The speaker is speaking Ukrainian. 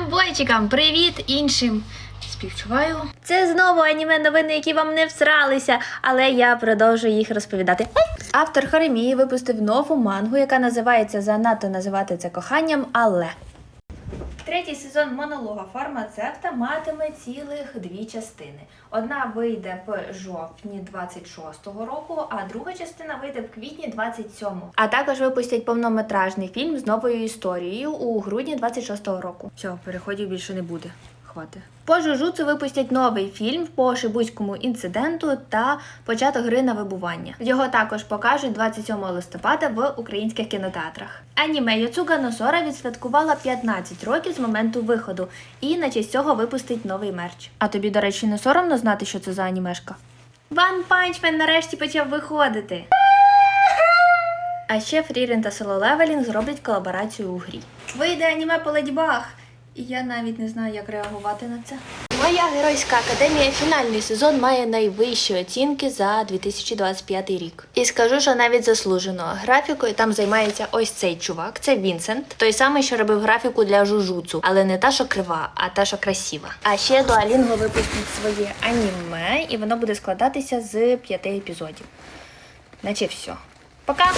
Фембойчикам, привіт іншим. Співчуваю. Це знову аніме новини, які вам не всралися, але я продовжую їх розповідати. Автор Харемії випустив нову мангу, яка називається Занадто називати це коханням, але. Третій сезон монолога фармацевта матиме цілих дві частини. Одна вийде в жовтні 26-го року, а друга частина вийде в квітні 27-го. А також випустять повнометражний фільм з новою історією у грудні 26-го року. Все, переходів більше не буде. Хвати. По Жужуцу випустять новий фільм по шибузькому інциденту та початок гри на вибування. Його також покажуть 27 листопада в українських кінотеатрах. Аніме Яцуга Носора відсвяткувала 15 років з моменту виходу і на честь цього випустить новий мерч. А тобі, до речі, не соромно знати, що це за анімешка? Punch Man нарешті почав виходити. А ще Фрірен та Solo Leveling зроблять колаборацію у грі. Вийде аніме по Леді Баг. І я навіть не знаю, як реагувати на це. Моя геройська академія фінальний сезон має найвищі оцінки за 2025 рік. І скажу, що навіть заслужено. Графікою там займається ось цей чувак, це Вінсент, той самий, що робив графіку для Жужуцу, але не та, що крива, а та, що красива. А ще Дуалінго випустить своє аніме, і воно буде складатися з п'яти епізодів. Наче все. Пока!